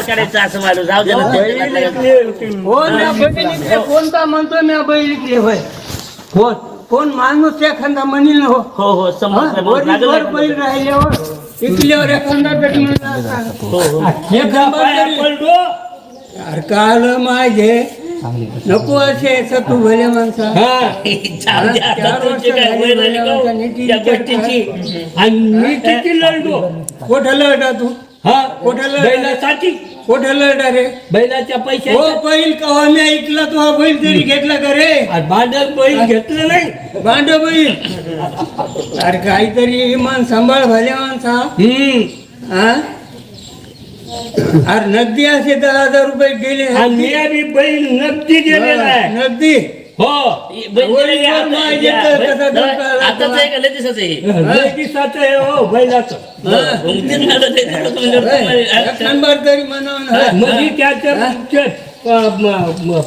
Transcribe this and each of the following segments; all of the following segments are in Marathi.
करायचं असं जाऊ दे ना. कोणता बहिणीतले कोणता म्हणतो मी बहिणीतले होय? कोण? कोण माणूस एखादा म्हणील हो? हो हो समजलं मग लागलं वरीवर? बैल राहिल्यावर इकल्यावर एखादा भेट हो, हो. एखादा तरी- अरे काल माझे नको असे सतू भले माणसा जाऊ दे, आता चार तुमची वर्ष काय झाली वय झाली का हो? बैलांचा त्या नीती गोष्टीची? आणि मी किती लढलो? कुठं लढा तू? हा. कुठं बैलासाठी? कुठं लढा रे? बैलाच्या पैसे हो बैल कवा मी ऐकला तो हा बैल तरी घेतला का रे? भांडण बैल घेतलं नाही. भांड बैल. अरे काहीतरी इमान सांभाळ भले माणसा. हम्म. हा अरे नगदी असे दहा हजार रुपये गेले. आणि मी बैल नक्की दिलेला आहे. नगदी? हो. बैल माहिती तर बैल- कसा धोका आला आताच आहे का लय दिवसाचं आहे? लय दिवसाचं आहे हो बैलाचं. मग ते झालं ते झालं तुम्ही- नंबर तरी म्हणावं ना. म्हणजे त्याच्या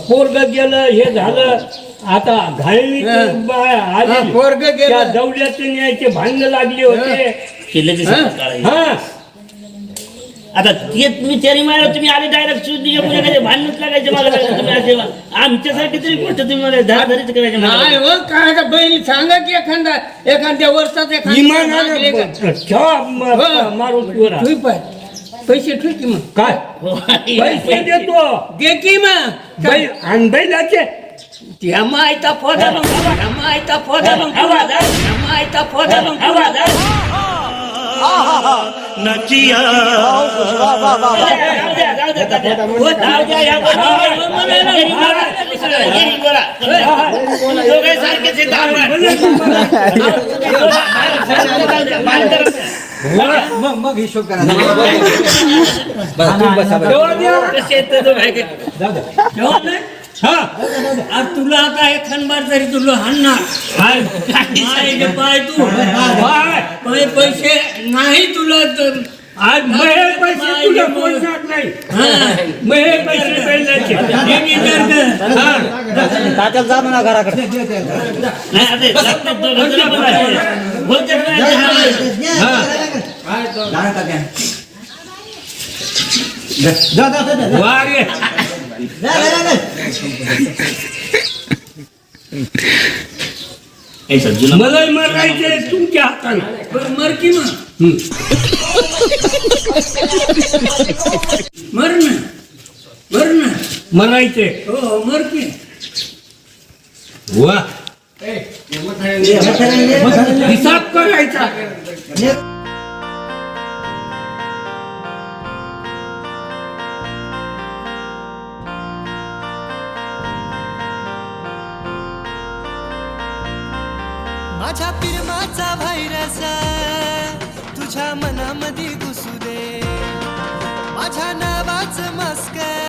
पोरग गेलं हे झालं. आता घाळणी हा. हा, पोरग त्या गेलं. दौल्याचे न्यायचे भांडण लागले होते. ते लय दिवसाचं काळ आहे. हा. आता ते तुम्ही तरी मारा तुम्ही आले डायरेक्ट शुद्धी काय भांडणच लागायचे मला तुम्ही असे आमच्यासाठी तरी गोष्ट तुम्ही मला दहा धरीच करायचे नाही मला. हो काय का बैल सांगा की एखादा एखाद्या वर्षात एखादा ठेवा म- मारून. ठुई पाय. पैसे ठुई की मग. काय? हो, पैसे देतो. दे की मग. बैल आणि बैलाचे त्या फोटा मग त्या मायचा फोटा मग. त्या मायचा फोटा मग. हो. जाऊ द्या, मान करा. हा. आज तुला आता एक खनबार तरी तुला हाणणार. पाय तू. बाय. पाय पैसे नाही तुला तर. आज महे पैसे तुला कोण जात नाही? हा. महे पैसे बैलाचे हे मी करतो. हा. नाही, हा. हे मला मरायचे तुमच्या हाताने. बरं, मर की मग? मर ना. मर ना. मरायचे. हो मर की. वा. हिसाब करायचा. माझ्या पिरमाचा व्हायरस तुझ्या मनामध्ये घुसू दे. माझ्या नावाचं मस्क